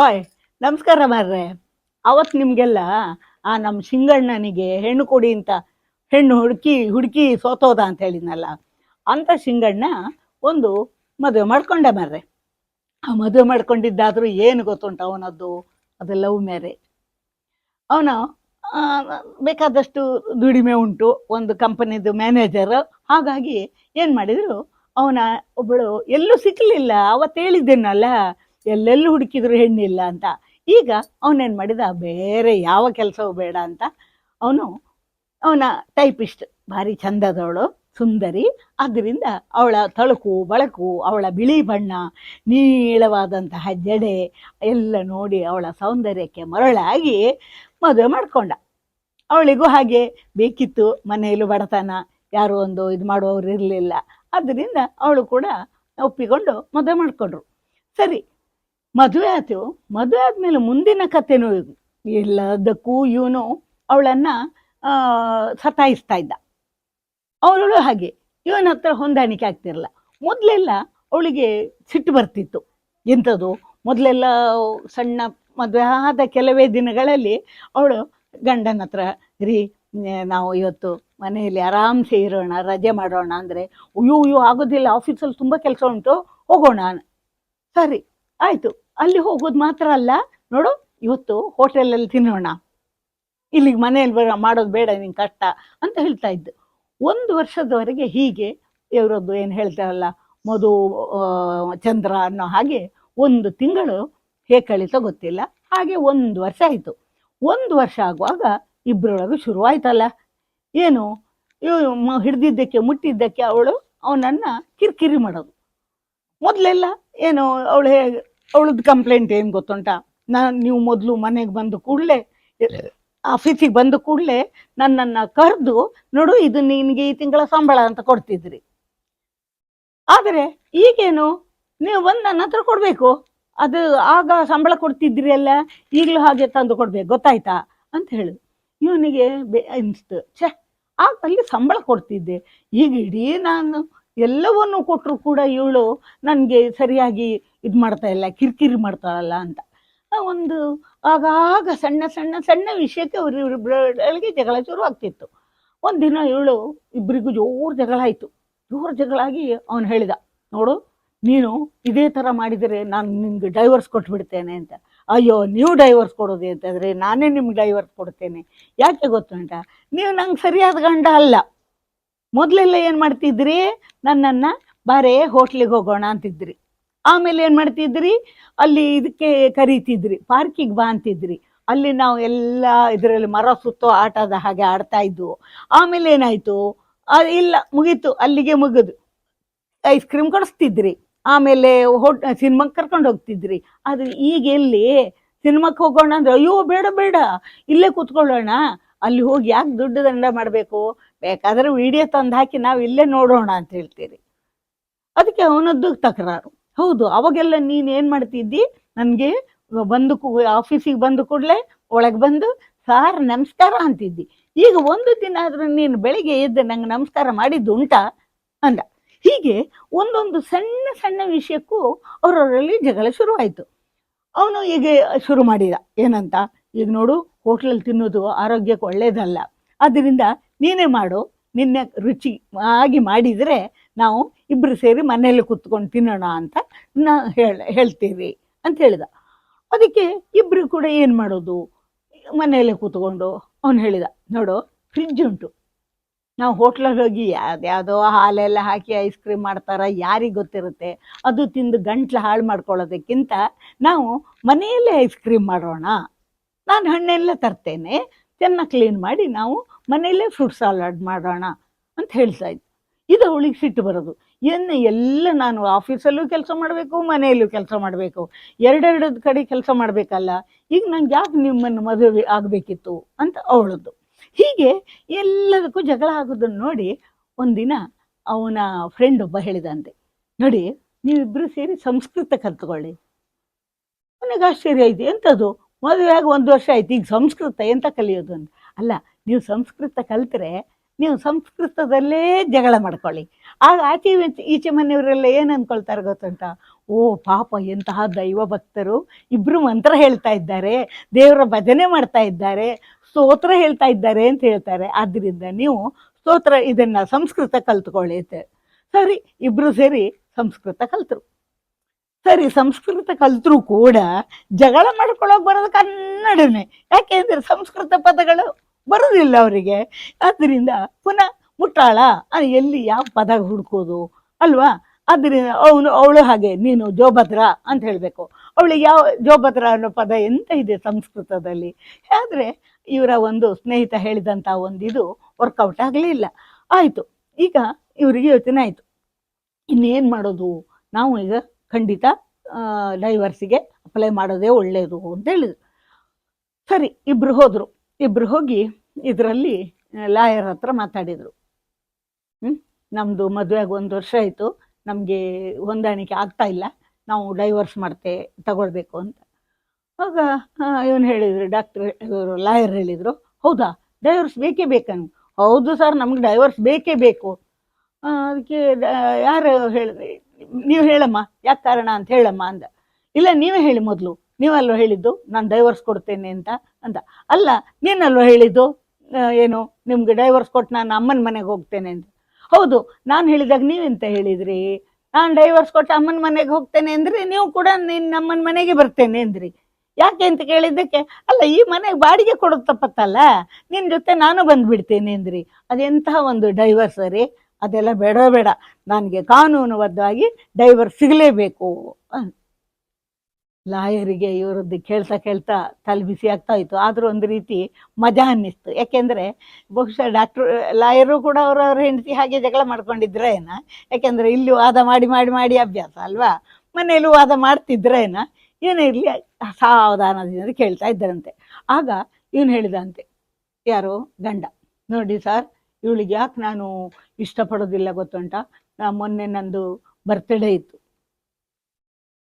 ಓಯ್, ನಮಸ್ಕಾರ ಮಾರ್ರೆ. ಅವತ್ತು ನಿಮಗೆಲ್ಲ, ಆ ನಮ್ಮ ಶಿಂಗಣ್ಣನಿಗೆ ಹೆಣ್ಣು ಕೊಡಿ ಅಂತ, ಹೆಣ್ಣು ಹುಡುಕಿ ಹುಡುಕಿ ಸೋತೋದ ಅಂತ ಹೇಳಿದ್ನಲ್ಲ ಅಂಥ ಶಿಂಗಣ್ಣ ಒಂದು ಮದುವೆ ಮಾಡ್ಕೊಂಡ ಮಾರ್ರೆ. ಆ ಮದುವೆ ಮಾಡ್ಕೊಂಡಿದ್ದಾದರೂ ಏನು ಗೊತ್ತುಂಟು ಅವನದ್ದು? ಅದು ಲವ್ ಮ್ಯಾರೇಜ್ ಅವನು ಬೇಕಾದಷ್ಟು ದುಡಿಮೆ ಉಂಟು, ಒಂದು ಕಂಪನಿದು ಮ್ಯಾನೇಜರ್ ಹಾಗಾಗಿ ಏನು ಮಾಡಿದರು, ಅವನ ಒಬ್ಬಳು ಎಲ್ಲೂ ಸಿಕ್ಕಲಿಲ್ಲ ಅವತ್ತು ಹೇಳಿದ್ದೇನಲ್ಲ ಎಲ್ಲೆಲ್ಲೂ ಹುಡುಕಿದ್ರು ಹೆಣ್ಣಿಲ್ಲ ಅಂತ. ಈಗ ಅವನೇನು ಮಾಡಿದ? ಬೇರೆ ಯಾವ ಕೆಲಸವೂ ಬೇಡ ಅಂತ ಅವನು ಅವನ ಟೈಪಿಸ್ಟ್ ಭಾರಿ ಚಂದದವಳು, ಸುಂದರಿ. ಆದ್ದರಿಂದ ಅವಳ ತಳುಕು, ಬಳಕು, ಅವಳ ಬಿಳಿ ಬಣ್ಣ, ನೀಳವಾದಂತಹ ಜಡೆ ಎಲ್ಲ ನೋಡಿ ಅವಳ ಸೌಂದರ್ಯಕ್ಕೆ ಮರಳಾಗಿ ಮದುವೆ ಮಾಡಿಕೊಂಡ. ಅವಳಿಗೂ ಹಾಗೆ ಬೇಕಿತ್ತು ಮನೆಯಲ್ಲೂ ಬಡತನ, ಯಾರೋ ಒಂದು ಇದು ಮಾಡುವವರು ಇರಲಿಲ್ಲ. ಆದ್ದರಿಂದ ಅವಳು ಕೂಡ ಒಪ್ಪಿಕೊಂಡು ಮದುವೆ ಮಾಡಿಕೊಂಡ್ರು. ಸರಿ ಮದುವೆ ಆಯ್ತು ಮದುವೆ ಆದ್ಮೇಲೆ ಮುಂದಿನ ಕಥೆನೂ ಎಲ್ಲದಕ್ಕೂ ಇವನು ಅವಳನ್ನ ಸತಾಯಿಸ್ತಾ ಇದ್ದ. ಅವಳು ಹಾಗೆ. ಇವನ ಹತ್ರ ಹೊಂದಾಣಿಕೆ ಆಗ್ತಿರಲ್ಲ ಮೊದಲೆಲ್ಲ ಅವಳಿಗೆ ಸಿಟ್ಟು ಬರ್ತಿತ್ತು. ಎಂಥದ್ದು ಮೊದಲೆಲ್ಲ ಸಣ್ಣ ಮದುವೆ ಆದ ಕೆಲವೇ ದಿನಗಳಲ್ಲಿ ಅವಳು, ಗಂಡನ ಹತ್ರ, ರೀ, ನಾವು ಇವತ್ತು ಮನೆಯಲ್ಲಿ ಆರಾಮ್ಸೆ ಇರೋಣ, ರಜೆ ಮಾಡೋಣ ಅಂದರೆ, ಅಯ್ಯೋ ಅಯ್ಯೋ, ಆಗೋದಿಲ್ಲ, ಆಫೀಸಲ್ಲಿ ತುಂಬ ಕೆಲಸ ಉಂಟು, ಹೋಗೋಣ. ಸರಿ, ಆಯಿತು. ಅಲ್ಲಿ ಹೋಗೋದು ಮಾತ್ರ ಅಲ್ಲ. ನೋಡು, ಇವತ್ತು ಹೋಟೆಲಲ್ಲಿ ತಿನ್ನೋಣ. ಇಲ್ಲಿಗೆ ಮನೆಯಲ್ಲಿ ಬರ ಮಾಡೋದು ಬೇಡ, ನಿಂಗೆ ಕಷ್ಟ ಅಂತ ಹೇಳ್ತಾ ಇದ್ದು. ಒಂದು ವರ್ಷದವರೆಗೆ ಹೀಗೆ ಇವರದ್ದು ಏನು ಹೇಳ್ತಾರಲ್ಲ, ಮಧು ಚಂದ್ರ ಅನ್ನೋ ಹಾಗೆ ಒಂದು ತಿಂಗಳು ಹೇಗೆ ಕಳೀತೋ ಗೊತ್ತಿಲ್ಲ ಹಾಗೆ ಒಂದು ವರ್ಷ ಆಯಿತು. ಒಂದು ವರ್ಷ ಆಗುವಾಗ ಇಬ್ಬರೊಳಗೆ ಶುರುವಾಯ್ತಲ್ಲ. ಏನು ಇವ್ ಹಿಡ್ದಿದ್ದಕ್ಕೆ, ಮುಟ್ಟಿದ್ದಕ್ಕೆ ಅವಳು ಅವನನ್ನು ಕಿರಿಕಿರಿ ಮಾಡೋದು. ಮೊದಲೆಲ್ಲ ಏನು, ಅವಳು ಹೇಗೆ ಅವಳದ್ದು ಕಂಪ್ಲೇಂಟ್ ಏನು ಗೊತ್ತುಂಟ? ನಾನು ನೀವು ಮೊದಲು ಮನೆಗೆ ಬಂದು ಕೂಡಲೇ ಆಫೀಸಿಗೆ ಬಂದ ಕೂಡಲೇ ನನ್ನನ್ನು ಕರೆದು, ನೋಡು ಇದು ನಿನಗೆ ಈ ತಿಂಗಳ ಸಂಬಳ ಅಂತ ಕೊಡ್ತಿದ್ರಿ. ಆದರೆ ಈಗೇನು, ನೀವು ಬಂದು ನನ್ನ ಹತ್ರ ಕೊಡಬೇಕು. ಅದು ಆಗ ಸಂಬಳ ಕೊಡ್ತಿದ್ರಿ ಅಲ್ಲ, ಈಗಲೂ ಹಾಗೆ ತಂದು ಕೊಡ್ಬೇಕು, ಗೊತ್ತಾಯ್ತಾ? ಅಂತ ಹೇಳು. ಇವನಿಗೆ ಬೆ ಅನಿಸ್ತು. ಛೇ ಆಗ ಅಲ್ಲಿ ಸಂಬಳ ಕೊಡ್ತಿದ್ದೆ. ಈಗ ಇಡೀ ನಾನು ಎಲ್ಲವನ್ನೂ ಕೊಟ್ಟರು ಕೂಡ ಇವಳು ನನಗೆ ಸರಿಯಾಗಿ ಇದು ಮಾಡ್ತಾ ಇಲ್ಲ, ಕಿರಿಕಿರಿ ಮಾಡ್ತಾಳಲ್ಲ ಅಂತ. ಒಂದು ಆಗಾಗ ಸಣ್ಣ ಸಣ್ಣ ಸಣ್ಣ ವಿಷಯಕ್ಕೆ ಅವ್ರ ಇವ್ರಿಬ್ಬರಿಗೆ ಜಗಳ ಶುರು ಆಗ್ತಿತ್ತು. ಒಂದಿನ ಇವಳು ಇಬ್ಬರಿಗೂ ಜೋರು ಜಗಳ ಆಯಿತು. ಜೋರು ಜಗಳಾಗಿ ಅವನು ಹೇಳಿದ, ನೋಡು, ನೀನು ಇದೇ ಥರ ಮಾಡಿದರೆ ನಾನು ನಿಮ್ಗೆ ಡೈವರ್ಸ್ ಕೊಟ್ಬಿಡ್ತೇನೆ ಅಂತ. ಅಯ್ಯೋ, ನೀವು ಡೈವರ್ಸ್ ಕೊಡೋದು ಅಂತಂದರೆ ನಾನೇ ನಿಮ್ಗೆ ಡೈವರ್ಸ್ ಕೊಡ್ತೇನೆ. ಯಾಕೆ ಗೊತ್ತುಂಟ? ನೀವು ನಂಗೆ ಸರಿಯಾದ ಗಂಡ ಅಲ್ಲ. ಮೊದಲೆಲ್ಲ ಏನು ಮಾಡ್ತಿದ್ರಿ? ನನ್ನನ್ನು, ಬಾರೇ, ಹೋಟ್ಲಿಗೆ ಹೋಗೋಣ ಅಂತಿದ್ರಿ. ಆಮೇಲೆ ಏನು ಮಾಡ್ತಿದ್ರಿ? ಅಲ್ಲಿ ಇದಕ್ಕೆ ಕರೀತಿದ್ರಿ, ಪಾರ್ಕಿಗೆ ಬಾ ಅಂತಿದ್ರಿ. ಅಲ್ಲಿ ನಾವು ಎಲ್ಲ ಇದರಲ್ಲಿ ಮರ ಸುತ್ತೋ ಆಟದ ಹಾಗೆ ಆಡ್ತಾ ಇದ್ವು. ಆಮೇಲೆ ಏನಾಯಿತು? ಇಲ್ಲ, ಮುಗೀತು, ಅಲ್ಲಿಗೆ ಮುಗಿದು. ಐಸ್ ಕ್ರೀಮ್ ಕೊಡಿಸ್ತಿದ್ರಿ. ಆಮೇಲೆ ಹೋಟ್, ಸಿನಿಮಾಗೆ ಕರ್ಕೊಂಡು ಹೋಗ್ತಿದ್ರಿ. ಅದು ಈಗ ಎಲ್ಲಿ? ಸಿನಿಮಾಕ್ಕೆ ಹೋಗೋಣ ಅಂದ್ರೆ, ಅಯ್ಯೋ, ಬೇಡ ಬೇಡ, ಇಲ್ಲೇ ಕೂತ್ಕೊಳ್ಳೋಣ. ಅಲ್ಲಿ ಹೋಗಿ ಯಾಕೆ ದುಡ್ಡು ದಂಡ ಮಾಡಬೇಕು? ಬೇಕಾದರೆ ವಿಡಿಯೋ ತಂದು ಹಾಕಿ ನಾವು ಇಲ್ಲೇ ನೋಡೋಣ ಅಂತ ಹೇಳ್ತೀರಿ. ಅದಕ್ಕೆ ಅವನದ್ದು ತಕರಾರು. ಹೌದು, ಅವಾಗೆಲ್ಲ ನೀನು ಏನು ಮಾಡ್ತಿದ್ದಿ? ನನಗೆ ಬಂದು ಆಫೀಸಿಗೆ ಬಂದು ಕೂಡಲೇ ಒಳಗೆ ಬಂದು, ಸಾರ್ ನಮಸ್ಕಾರ ಅಂತಿದ್ದಿ. ಈಗ ಒಂದು ದಿನ ಆದ್ರೆ ನೀನು ಬೆಳಿಗ್ಗೆ ಎದ್ದು ನಂಗೆ ನಮಸ್ಕಾರ ಮಾಡಿದ್ದು ಉಂಟಾ? ಅಂದ. ಹೀಗೆ ಒಂದೊಂದು ಸಣ್ಣ ಸಣ್ಣ ವಿಷಯಕ್ಕೂ ಅವರವರಲ್ಲಿ ಜಗಳ ಶುರುವಾಯಿತು ಅವನು ಈಗ ಶುರು ಮಾಡಿದ. ಏನಂತ? ಈಗ ನೋಡು ಹೋಟ್ಲಲ್ಲಿ ತಿನ್ನೋದು ಆರೋಗ್ಯಕ್ಕೆ ಒಳ್ಳೇದಲ್ಲ. ಆದ್ದರಿಂದ ನೀನೇ ಮಾಡು ನಿನ್ನೆ ರುಚಿ ಆಗಿ ಮಾಡಿದರೆ ನಾವು ಇಬ್ಬರು ಸೇರಿ ಮನೆಯಲ್ಲಿ ಕೂತ್ಕೊಂಡು ತಿನ್ನೋಣ ಅಂತ ನಾ ಹೇಳ, ಹೇಳ್ತೀವಿ ಅಂತ ಹೇಳಿದ. ಅದಕ್ಕೆ ಇಬ್ಬರು ಕೂಡ ಏನು ಮಾಡೋದು? ಮನೆಯಲ್ಲೇ ಕೂತ್ಕೊಂಡು ಅವನು ಹೇಳಿದ, ನೋಡು ಫ್ರಿಜ್ ಉಂಟು. ನಾವು ಹೋಟ್ಲಲ್ಲಿ ಹೋಗಿ ಯಾವುದ್ಯಾವುದೋ ಹಾಲೆಲ್ಲ ಹಾಕಿ ಐಸ್ ಕ್ರೀಮ್ ಮಾಡ್ತಾರ, ಯಾರಿಗೆ ಗೊತ್ತಿರುತ್ತೆ? ಅದು ತಿಂದು ಗಂಟ್ಲು ಹಾಳು ಮಾಡ್ಕೊಳ್ಳೋದಕ್ಕಿಂತ ನಾವು ಮನೆಯಲ್ಲೇ ಐಸ್ ಕ್ರೀಮ್ ಮಾಡೋಣ. ನಾನು ಹಣ್ಣೆಲ್ಲ ತರ್ತೇನೆ. ಚೆನ್ನಾಗಿ ಕ್ಲೀನ್ ಮಾಡಿ ನಾವು ಮನೆಯಲ್ಲೇ ಫ್ರೂಟ್ ಸಲಾಡ್ ಮಾಡೋಣ ಅಂತ ಹೇಳ್ತಾ ಇದ್ದೆ. ಇದು ಅವಳಿಗೆ ಸಿಟ್ಟು ಬರೋದು. ಏನು ಎಲ್ಲ ನಾನು ಆಫೀಸಲ್ಲೂ ಕೆಲಸ ಮಾಡಬೇಕು, ಮನೆಯಲ್ಲೂ ಕೆಲಸ ಮಾಡಬೇಕು. ಎರಡೆರಡು ಕಡೆ ಕೆಲಸ ಮಾಡಬೇಕಲ್ಲ, ಈಗ ನಂಗೆ ಯಾಕೆ ನಿಮ್ಮನ್ನು ಮದುವೆ ಆಗಬೇಕಿತ್ತು ಅಂತ ಅವಳದ್ದು. ಹೀಗೆ ಎಲ್ಲದಕ್ಕೂ ಜಗಳ ಆಗೋದನ್ನು ನೋಡಿ ಒಂದಿನ ಅವನ ಫ್ರೆಂಡ್ ಒಬ್ಬ ಹೇಳಿದಂತೆ, ನೋಡಿ ನೀವಿಬ್ಬರು ಸೇರಿ ಸಂಸ್ಕೃತ ಕಲ್ತ್ಕೊಳ್ಳಿ. ನನಗೆ ಆಶ್ಚರ್ಯ ಇದೆ. ಎಂಥದ್ದು ಮದುವೆಯಾಗಿ ಒಂದು ವರ್ಷ ಆಯ್ತು. ಈಗ ಸಂಸ್ಕೃತ ಎಂತ ಕಲಿಯೋದು ಅಂತ? ಅಲ್ಲ, ನೀವು ಸಂಸ್ಕೃತ ಕಲ್ತ್ರೆ ನೀವು ಸಂಸ್ಕೃತದಲ್ಲೇ ಜಗಳ ಮಾಡ್ಕೊಳ್ಳಿ. ಆಗ ಆಚೆ ಈಚೆ- ಮನೆಯವರೆಲ್ಲ ಏನು ಅಂದ್ಕೊಳ್ತಾರೆ ಗೊತ್ತುಂಟ? ಓ, ಪಾಪ ಎಂತಹ ದೈವ ಭಕ್ತರು. ಇಬ್ರು ಮಂತ್ರ ಹೇಳ್ತಾ ಇದ್ದಾರೆ. ದೇವರ ಭಜನೆ ಮಾಡ್ತಾ ಇದ್ದಾರೆ. ಸ್ತೋತ್ರ ಹೇಳ್ತಾ ಇದ್ದಾರೆ ಅಂತ ಹೇಳ್ತಾರೆ. ಆದ್ದರಿಂದ ನೀವು ಸ್ತೋತ್ರ ಇದನ್ನ ಸಂಸ್ಕೃತ ಕಲ್ತ್ಕೊಳ್ಳಿ ಸರಿ, ಇಬ್ರು ಸೇರಿ ಸಂಸ್ಕೃತ ಕಲ್ತರು. ಸರಿ, ಸಂಸ್ಕೃತ ಕಲ್ತರೂ ಕೂಡ ಜಗಳ ಮಾಡ್ಕೊಳ್ಳೋಕೆ ಬರೋದು ಕನ್ನಡನೇ. ಯಾಕೆಂದ್ರೆ ಸಂಸ್ಕೃತ ಪದಗಳು ಬರೋದಿಲ್ಲ ಅವರಿಗೆ. ಆದ್ದರಿಂದ ಪುನಃ ಮುಟ್ಟಾಳ. ಎಲ್ಲಿ ಯಾವ ಪದ ಹುಡ್ಕೋದು, ಅಲ್ವಾ? ಅದರಿಂದ ಅವನು, ಅವಳು ಹಾಗೆ, ನೀನು ಜೋಭದ್ರ ಅಂತ ಹೇಳಬೇಕು. ಅವಳಿಗೆ ಯಾವ, ಜೋಭದ್ರ ಅನ್ನೋ ಪದ ಎಂತ ಇದೆ ಸಂಸ್ಕೃತದಲ್ಲಿ? ಆದರೆ ಇವರ ಒಂದು ಸ್ನೇಹಿತ ಹೇಳಿದಂಥ ಒಂದು ಇದು ವರ್ಕೌಟ್ ಆಗಲಿಲ್ಲ. ಆಯಿತು, ಈಗ ಇವರಿಗೆ ಯೋಚನೆ ಆಯಿತು. ಇನ್ನೇನು ಮಾಡೋದು? ನಾವು ಈಗ ಖಂಡಿತ ಡೈವರ್ಸಿಗೆ ಅಪ್ಲೈ ಮಾಡೋದೇ ಒಳ್ಳೆಯದು ಅಂತ ಹೇಳಿದ್ರು. ಸರಿ ಇಬ್ಬರು ಹೋದರು. ಇಬ್ಬರು ಹೋಗಿ ಇದರಲ್ಲಿ ಲಾಯರ್ ಹತ್ರ ಮಾತಾಡಿದರು. ನಮ್ಮದು ಮದುವೆಗೆ ಒಂದು ವರ್ಷ ಆಯಿತು. ನಮಗೆ ಹೊಂದಾಣಿಕೆ ಆಗ್ತಾ ಇಲ್ಲ. ನಾವು ಡೈವರ್ಸ್ ಮಾಡ್ತೆ, ತಗೊಳ್ಬೇಕು ಅಂತ. ಆಗ ಇವನು ಹೇಳಿದ್ರು ಡಾಕ್ಟ್ರ್ ಇವರು ಲಾಯರ್ ಹೇಳಿದರು, ಹೌದಾ? ಡೈವರ್ಸ್ ಬೇಕೇ ಬೇಕನ್? ಹೌದು ಸರ್, ನಮ್ಗೆ ಡೈವರ್ಸ್ ಬೇಕೇ ಬೇಕು. ಅದಕ್ಕೆ ಯಾರು ಹೇಳಿದ್ರಿ? ನೀವು ಹೇಳಮ್ಮ, ಯಾಕೆ ಕಾರಣ ಅಂತ ಹೇಳಮ್ಮ ಅಂದ. ಇಲ್ಲ, ನೀವೇ ಹೇಳಿ ಮೊದಲು. ನೀವಲ್ವ ಹೇಳಿದ್ದು? ನಾನು ಡೈವರ್ಸ್ ಕೊಡ್ತೇನೆ ಅಂತ ಅಂತ ಅಲ್ಲ, ನೀನಲ್ವ ಹೇಳಿದ್ದು? ಏನು, ನಿಮಗೆ ಡೈವರ್ಸ್ ಕೊಟ್ಟು ನಾನು ಅಮ್ಮನ ಮನೆಗೆ ಹೋಗ್ತೇನೆ ಅಂತ ಹೌದು, ನಾನು ಹೇಳಿದಾಗ ನೀವೆಂತ ಹೇಳಿದ್ರಿ? ನಾನು ಡೈವರ್ಸ್ ಕೊಟ್ಟು ಅಮ್ಮನ ಮನೆಗೆ ಹೋಗ್ತೇನೆ ಅಂದ್ರೆ, ನೀವು ಕೂಡ ನಿನ್ನ ಅಮ್ಮನ ಮನೆಗೆ ಬರ್ತೇನೆ ಅಂದ್ರಿ. ಯಾಕೆ ಅಂತ ಕೇಳಿದ್ದಕ್ಕೆ, ಅಲ್ಲ, ಈ ಮನೆಗೆ ಬಾಡಿಗೆ ಕೊಡೋದು ತಪ್ಪತ್ತಲ್ಲ ನಿನ್ನ ಜೊತೆ ನಾನು ಬಂದ್ಬಿಡ್ತೇನೆ ಅಂದ್ರಿ. ಅದೆಂತಹ ಒಂದು ಡೈವರ್ಸ್ ರೀ? ಅದೆಲ್ಲ ಬೇಡ ಬೇಡ. ನನಗೆ ಕಾನೂನುಬದ್ಧವಾಗಿ ಡೈವರ್ ಸಿಗಲೇಬೇಕು ಲಾಯರಿಗೆ ಇವರದ್ದು ಕೇಳ್ತಾ ಕೇಳ್ತಾ ತಲೆ ಬಿಸಿ ಆಗ್ತಾ ಇತ್ತು. ಆದರೂ ಒಂದು ರೀತಿ ಮಜಾ ಅನ್ನಿಸ್ತು. ಯಾಕೆಂದರೆ ಬಹುಶಃ ಡಾಕ್ಟ್ರು, ಲಾಯರು ಕೂಡ ಅವರವ್ರ ಹೆಂಡತಿ ಹಾಗೆ ಜಗಳ ಮಾಡ್ಕೊಂಡಿದ್ರೇನ? ಯಾಕೆಂದರೆ ಇಲ್ಲಿ ವಾದ ಮಾಡಿ ಮಾಡಿ ಮಾಡಿ ಅಭ್ಯಾಸ ಅಲ್ವಾ? ಮನೆಯಲ್ಲೂ ವಾದ ಮಾಡ್ತಿದ್ರೇನ? ಏನೇ ಇರಲಿ, ಸಾವಧಾನದಿಂದ ಕೇಳ್ತಾ ಇದ್ದರಂತೆ. ಆಗ ಇವನು ಹೇಳಿದಂತೆ, ಯಾರು? ಗಂಡ. ನೋಡಿ ಸರ್ ಇವಳಿಗೆ ಯಾಕೆ ನಾನು ಇಷ್ಟಪಡೋದಿಲ್ಲ ಗೊತ್ತುಂಟ? ನಾ ಮೊನ್ನೆ ನಂದು ಬರ್ತ್ಡೇ ಇತ್ತು.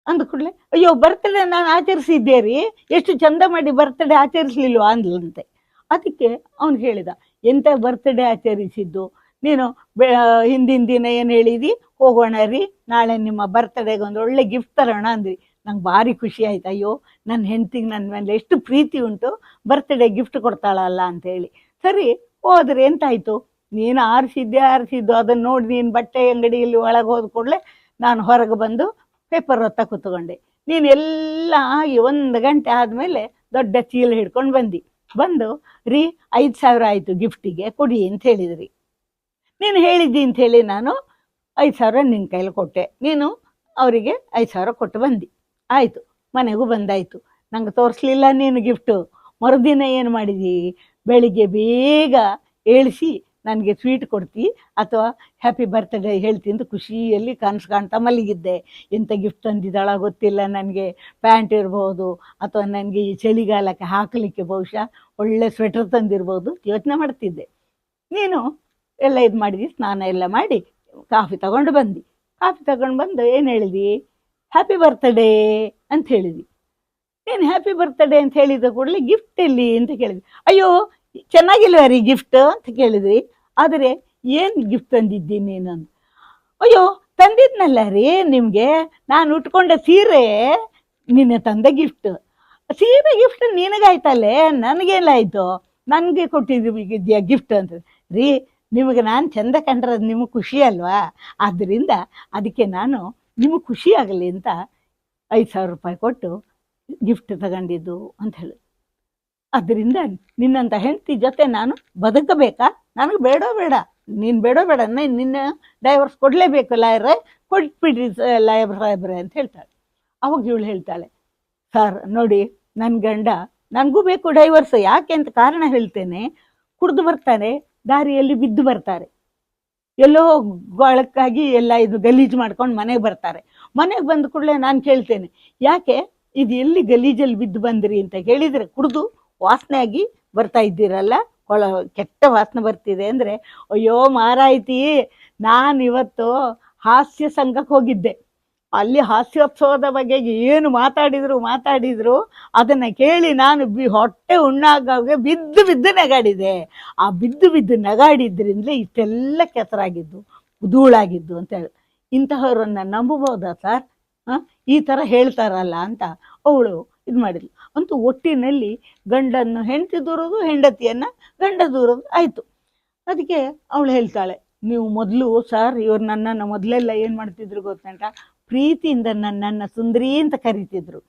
ಅಂದ ಕೂಡಲೇ, ಅಯ್ಯೋ ಬರ್ತ್ಡೇ ನಾನು ಆಚರಿಸಿದ್ದೆ ರೀ? ಎಷ್ಟು ಚಂದ ಮಾಡಿ ಬರ್ತ್ಡೇ ಆಚರಿಸ್ಲಿಲ್ವಾ? ಅಂದ್ಲಂತೆ. ಅದಕ್ಕೆ ಅವನು ಹೇಳಿದ, ಎಂತ ಬರ್ತ್ಡೇ ಆಚರಿಸಿದ್ದು? ನೀನು ಹಿಂದಿನ ದಿನ ಏನು ಹೇಳಿದಿ? ಹೋಗೋಣ ರೀ, ನಾಳೆ ನಿಮ್ಮ ಬರ್ತ್ಡೇಗೆ ಒಂದು ಒಳ್ಳೆ ಗಿಫ್ಟ್ ತರೋಣ ಅಂದ್ರಿ. ನಂಗೆ ಭಾರಿ ಖುಷಿ ಆಯ್ತು. ಅಯ್ಯೋ ನನ್ನ ಹೆಂಡ್ತಿಗೆ ನನ್ನ ಮೇಲೆ ಎಷ್ಟು ಪ್ರೀತಿ ಉಂಟು? ಬರ್ತ್ಡೇ ಗಿಫ್ಟ್ ಕೊಡ್ತಾಳಲ್ಲ ಅಂತ ಹೇಳಿ. ಸರಿ ಹೋದ್ರೆ ಎಂತಾಯ್ತು? ನೀನು ಆರಿಸಿದ್ದೆ, ಆರಿಸಿದ್ದು. ಅದನ್ನು ನೋಡಿ ನೀನು ಬಟ್ಟೆ ಅಂಗಡಿಯಲ್ಲಿ ಒಳಗೆ ಹೋದ ಕೂಡಲೇ ನಾನು ಹೊರಗೆ ಬಂದು ಪೇಪರ್ ಹೊತ್ತ ಕೂತ್ಕೊಂಡೆ. ನೀನು ಎಲ್ಲ ಆಗಿ ಒಂದು ಗಂಟೆ ಆದಮೇಲೆ ದೊಡ್ಡ ಚೀಲ ಹಿಡ್ಕೊಂಡು ಬಂದು. ಬಂದು, ರೀ, ಐದು ಸಾವಿರ ಆಯಿತು ಗಿಫ್ಟಿಗೆ, ಕೊಡಿ ಅಂತ ಹೇಳಿದ್ರಿ. ನೀನು ಹೇಳಿದ್ದಿ ಅಂತ ಹೇಳಿ ನಾನು ಐದು ಸಾವಿರ ನಿನ್ನ ಕೈಲಿ ಕೊಟ್ಟೆ. ನೀನು ಅವರಿಗೆ ಐದು ಸಾವಿರ ಕೊಟ್ಟು ಬಂದು. ಆಯಿತು, ಮನೆಗೂ ಬಂದಾಯಿತು. ನಂಗೆ ತೋರಿಸ್ಲಿಲ್ಲ ನೀನು ಗಿಫ್ಟು. ಮರುದಿನ ಏನು ಮಾಡಿದಿ? ಬೆಳಿಗ್ಗೆ ಬೇಗ ಏಳಿಸಿ ನನಗೆ ಸ್ವೀಟ್ ಕೊಡ್ತಿ ಅಥವಾ ಹ್ಯಾಪಿ ಬರ್ತ್ಡೇ ಹೇಳ್ತಿ ಅಂತ ಖುಷಿಯಲ್ಲಿ ಕನಸು ಕಾಣ್ತಾ ಮಲಗಿದ್ದೆ. ಎಂಥ ಗಿಫ್ಟ್ ತಂದಿದ್ದಾಳ ಗೊತ್ತಿಲ್ಲ ನನಗೆ. ಪ್ಯಾಂಟ್ ಇರ್ಬೋದು ಅಥವಾ ನನಗೆ ಈ ಚಳಿಗಾಲಕ್ಕೆ ಹಾಕಲಿಕ್ಕೆ ಬಹುಶಃ ಒಳ್ಳೆ ಸ್ವೆಟರ್ ತಂದಿರ್ಬೋದು ಯೋಚನೆ ಮಾಡ್ತಿದ್ದೆ. ನೀನು ಎಲ್ಲ ಇದು ಮಾಡಿದಿ, ಸ್ನಾನ ಎಲ್ಲ ಮಾಡಿ ಕಾಫಿ ತಗೊಂಡು ಬಂದು. ಕಾಫಿ ತಗೊಂಡು ಬಂದು ಏನು ಹೇಳಿದಿ? ಹ್ಯಾಪಿ ಬರ್ತ್ಡೇ ಅಂತ ಹೇಳಿದಿ. ಏನು ಹ್ಯಾಪಿ ಬರ್ತ್ಡೇ ಅಂತ ಹೇಳಿದ ಕೂಡಲೇ ಗಿಫ್ಟ್ ಎಲ್ಲಿ ಅಂತ ಕೇಳಿದ್ವಿ. ಅಯ್ಯೋ, ಚೆನ್ನಾಗಿಲ್ವ ರೀ ಗಿಫ್ಟ್ ಅಂತ ಕೇಳಿದ್ವಿ. ಆದರೆ ಏನು ಗಿಫ್ಟ್ ತಂದಿದ್ದೀನಿ ನೀನು? ಅಯ್ಯೋ, ತಂದಿದ್ನಲ್ಲ ರೀ ನಿಮಗೆ? ನಾನು ಉಟ್ಕೊಂಡ ಸೀರೆ, ನಿನ್ನ ತಂದ ಗಿಫ್ಟ್ ಸೀರೆ ಗಿಫ್ಟ್ ನಿನಗಾಯ್ತಲ್ಲೇ? ನನಗೇನಾಯ್ತು ಆಯಿತು. ನನಗೆ ಕೊಟ್ಟಿದ್ದೀಯ ಗಿಫ್ಟ್ ಅಂತ. ರೀ, ನಿಮಗೆ ನಾನು ಚಂದ ಕಂಡ್ರೆ ಅದು ನಿಮಗೆ ಖುಷಿ ಅಲ್ವಾ? ಆದ್ದರಿಂದ ಅದಕ್ಕೆ ನಾನು ನಿಮಗೆ ಖುಷಿ ಆಗಲಿ ಅಂತ ಐದು ಸಾವಿರ ರೂಪಾಯಿ ಕೊಟ್ಟು ಗಿಫ್ಟ್ ತಗೊಂಡಿದ್ದು ಅಂತ ಹೇಳಿ. ಅದರಿಂದ ನಿನ್ನಂಥ ಹೆಂಡತಿ ಜೊತೆ ನಾನು ಬದುಕಬೇಕಾ? ನನಗೆ ಬೇಡೋ ಬೇಡ. ನೀನು ಬೇಡೋ ಬೇಡ. ನೀನು ನಿನ್ನ ಡೈವರ್ಸ್ ಕೊಡಲೇಬೇಕು ಲಾಯರೇ ಕೊಟ್ಬಿಡ್ರಿ ಲಾಯರ್ ಸಾಹೇಬ್ರೆ ಅಂತ ಹೇಳ್ತಾಳೆ. ಅವಾಗ ಇವಳು ಹೇಳ್ತಾಳೆ ಸರ್ ನೋಡಿ ನನ್ನ ಗಂಡ, ನನಗೂ ಬೇಕು ಡೈವರ್ಸ್ ಯಾಕೆ ಅಂತ ಕಾರಣ ಹೇಳ್ತೇನೆ. ಕುಡಿದು ಬರ್ತಾರೆ, ದಾರಿಯಲ್ಲಿ ಬಿದ್ದು ಬರ್ತಾರೆ. ಎಲ್ಲೋ ಗೊಳಕ್ಕಾಗಿ ಎಲ್ಲ ಇದು ಗಲೀಜು ಮಾಡ್ಕೊಂಡು ಮನೆಗೆ ಬರ್ತಾರೆ. ಮನೆಗೆ ಬಂದ ಕೂಡಲೇ ನಾನು ಕೇಳ್ತೇನೆ. ಯಾಕೆ? ಇದು ಎಲ್ಲಿ ಗಲೀಜಲ್ಲಿ ಬಿದ್ದು ಬಂದ್ರಿ ಅಂತ ಹೇಳಿದರೆ ಕುಡಿದು ವಾಸನೆ ಆಗಿ ಬರ್ತಾ ಇದ್ದೀರಲ್ಲ? ಕೊಳ ಕೆಟ್ಟ ವಾಸನೆ ಬರ್ತಿದೆ ಅಂದರೆ, ಅಯ್ಯೋ ಮಾರಾಯ್ತಿ, ನಾನು ಇವತ್ತು ಹಾಸ್ಯ ಸಂಘಕ್ಕೆ ಹೋಗಿದ್ದೆ. ಅಲ್ಲಿ ಹಾಸ್ಯೋತ್ಸವದ ಬಗ್ಗೆ ಏನು ಮಾತಾಡಿದ್ರು ಮಾತಾಡಿದ್ರು, ಅದನ್ನು ಕೇಳಿ ನಾನು ಬಿ ಹೊಟ್ಟೆ ಉಣ್ಣಾಗೆ ಬಿದ್ದು ಬಿದ್ದು ನಗಾಡಿದೆ. ಆ ಬಿದ್ದು ಬಿದ್ದು ನಗಾಡಿದ್ರಿಂದಲೇ ಇಷ್ಟೆಲ್ಲ ಕೆಸರಾಗಿದ್ದು ಧೂಳಾಗಿದ್ದು ಅಂತ ಹೇಳಿ. ಇಂತಹವರನ್ನ ನಂಬಬಹುದಾ ಸರ್? ಈ ಥರ ಹೇಳ್ತಾರಲ್ಲ ಅಂತ ಅವಳು ಇದು ಮಾಡಿದ್ಲು. ಅಂತೂ ಒಟ್ಟಿನಲ್ಲಿ ಗಂಡನ್ನು ಹೆಂಡತಿ ದೂರೋದು, ಹೆಂಡತಿಯನ್ನ ಗಂಡ ದೂರೋದು ಆಯಿತು. ಅದಕ್ಕೆ ಅವಳು ಹೇಳ್ತಾಳೆ, ನೀವು ಮೊದಲು ಸರ್ ಇವ್ರು ನನ್ನನ್ನು ಮೊದಲೆಲ್ಲ ಏನು ಮಾಡ್ತಿದ್ರು ಗೊತ್ತಂಟ? ಪ್ರೀತಿಯಿಂದ ನನ್ನನ್ನು ಸುಂದರಿ ಅಂತ ಕರಿತಿದ್ರು.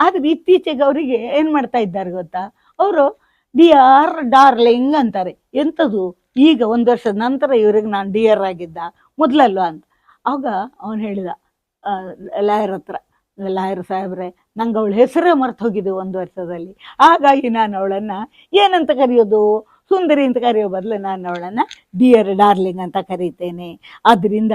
ಆದ್ರೆ ಇತ್ತೀಚೆಗೆ ಅವರಿಗೆ ಏನು ಮಾಡ್ತಾ ಇದ್ದಾರೆ ಗೊತ್ತಾ? ಅವರು ಡಿಯರ್ ಡಾರ್ಲಿಂಗ್ ಅಂತಾರೆ. ಎಂಥದ್ದು ಈಗ ಒಂದು ವರ್ಷದ ನಂತರ ಇವ್ರಿಗೆ ನಾನು ಡಿಯರ್ ಆಗಿದ್ದ ಮೊದ್ಲಲ್ವಾ ಅಂತ. ಆಗ ಅವನು ಹೇಳಿದ ಲಾಯರ್ ಹತ್ರ, ಲಾಯರ್ ಸಾಹೇಬ್ರೆ ನಂಗೆ ಅವಳ ಹೆಸರೇ ಮರೆತು ಹೋಗಿದೆ ಒಂದು ವರ್ಷದಲ್ಲಿ. ಹಾಗಾಗಿ ನಾನು ಅವಳನ್ನು, ಏನಂತ ಕರೆಯೋದು? ಸುಂದರಿ ಅಂತ ಕರೆಯೋ ಬದಲು ನಾನು ಅವಳನ್ನು ಡಿಯರ್ ಡಾರ್ಲಿಂಗ್ ಅಂತ ಕರೀತೇನೆ. ಆದ್ದರಿಂದ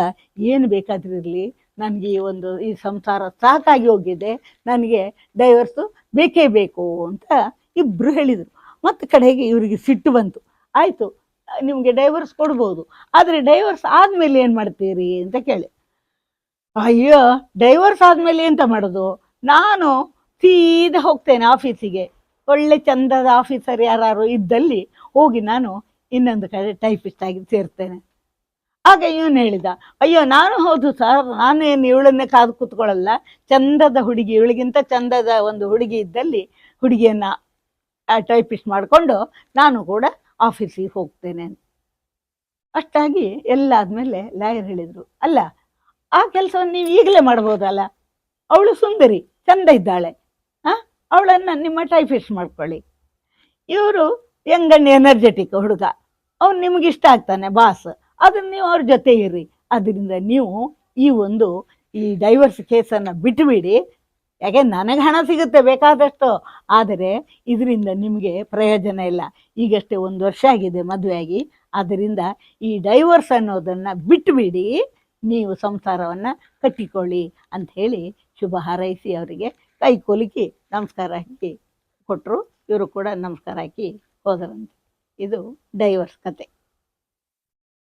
ಏನು ಬೇಕಾದ್ರೂ ಇರಲಿ. ನನಗೆ ಈ ಒಂದು, ಈ ಸಂಸಾರ ಸಾಕಾಗಿ ಹೋಗಿದೆ. ನನಗೆ ಡೈವರ್ಸು ಬೇಕೇ ಬೇಕು ಅಂತ ಇಬ್ಬರು ಹೇಳಿದರು. ಮತ್ತು ಕಡೆಗೆ ಇವರಿಗೆ ಸಿಟ್ಟು ಬಂತು. ಆಯಿತು, ನಿಮಗೆ ಡೈವರ್ಸ್ ಕೊಡ್ಬೋದು. ಆದರೆ ಡೈವರ್ಸ್ ಆದಮೇಲೆ ಏನು ಮಾಡ್ತೀರಿ ಅಂತ ಕೇಳಿ. ಅಯ್ಯೋ ಡೈವರ್ಸ್ ಆದಮೇಲೆ ಎಂತ ಮಾಡೋದು? ನಾನು ಸೀದಾ ಹೋಗ್ತೇನೆ ಆಫೀಸಿಗೆ ಒಳ್ಳೆ ಚಂದದ ಆಫೀಸರ್ ಯಾರು ಇದ್ದಲ್ಲಿ ಹೋಗಿ ನಾನು ಇನ್ನೊಂದು ಕಡೆ ಟೈಪಿಸ್ಟ್ ಆಗಿ ಸೇರ್ತೇನೆ. ಆಗ ಇವನು ಹೇಳಿದ, ಅಯ್ಯೋ, ನಾನು ಹೌದು ಸರ್ ನಾನೇನು ಇವಳನ್ನೇ ಕಾದು ಕೂತ್ಕೊಳ್ಳಲ್ಲ. ಚಂದದ ಹುಡುಗಿ, ಇವಳಿಗಿಂತ ಚಂದದ ಒಂದು ಹುಡುಗಿ ಇದ್ದಲ್ಲಿ ಹುಡುಗಿಯನ್ನ ಟೈಪಿಸ್ಟ್ ಮಾಡಿಕೊಂಡು ನಾನು ಕೂಡ ಆಫೀಸಿಗೆ ಹೋಗ್ತೇನೆ. ಅಷ್ಟಾಗಿ ಎಲ್ಲ ಆದಮೇಲೆ ಲಾಯರ್ ಹೇಳಿದರು, ಅಲ್ಲ ಆ ಕೆಲಸವನ್ನು ನೀವು ಈಗಲೇ ಮಾಡ್ಬೋದಲ್ಲ? ಅವಳು ಸುಂದರಿ, ಚಂದ ಇದ್ದಾಳೆ. ಹಾಂ ಅವಳನ್ನು ನಿಮ್ಮ ಟೈಪಿಸ್ಟ್ ಮಾಡ್ಕೊಳ್ಳಿ. ಇವರು ಯಂಗಣ್ಣ ಎನರ್ಜೆಟಿಕ್ ಹುಡುಗ. ಅವ್ನು ನಿಮ್ಗೆ ಇಷ್ಟ ಆಗ್ತಾನೆ ಬಾಸ್ ಅದನ್ನು ನೀವು ಅವ್ರ ಜೊತೆ ಇರಿ. ಅದರಿಂದ ನೀವು ಈ ಒಂದು ಈ ಡೈವರ್ಸ್ ಕೇಸನ್ನು ಬಿಟ್ಟುಬಿಡಿ ಯಾಕೆ, ನನಗೆ ಹಣ ಸಿಗುತ್ತೆ ಬೇಕಾದಷ್ಟು. ಆದರೆ ಇದರಿಂದ ನಿಮಗೆ ಪ್ರಯೋಜನ ಇಲ್ಲ. ಈಗಷ್ಟೇ ಒಂದು ವರ್ಷ ಆಗಿದೆ ಮದುವೆಯಾಗಿ. ಆದ್ದರಿಂದ ಈ ಡೈವರ್ಸ್ ಅನ್ನೋದನ್ನು ಬಿಟ್ಟುಬಿಡಿ ನೀವು ಸಂಸಾರವನ್ನು ಕಟ್ಟಿಕೊಳ್ಳಿ ಅಂತ ಹೇಳಿ ಶುಭ ಹಾರೈಸಿ ಅವರಿಗೆ ಕೈ ಕೊಲುಕಿ ನಮಸ್ಕಾರ ಹಾಕಿ ಕೊಟ್ಟರು ಇವರು ಕೂಡ ನಮಸ್ಕಾರ ಹಾಕಿ ಹೋದರಂತೆ. ಇದು ಡೈವರ್ಸ್ ಕತೆ.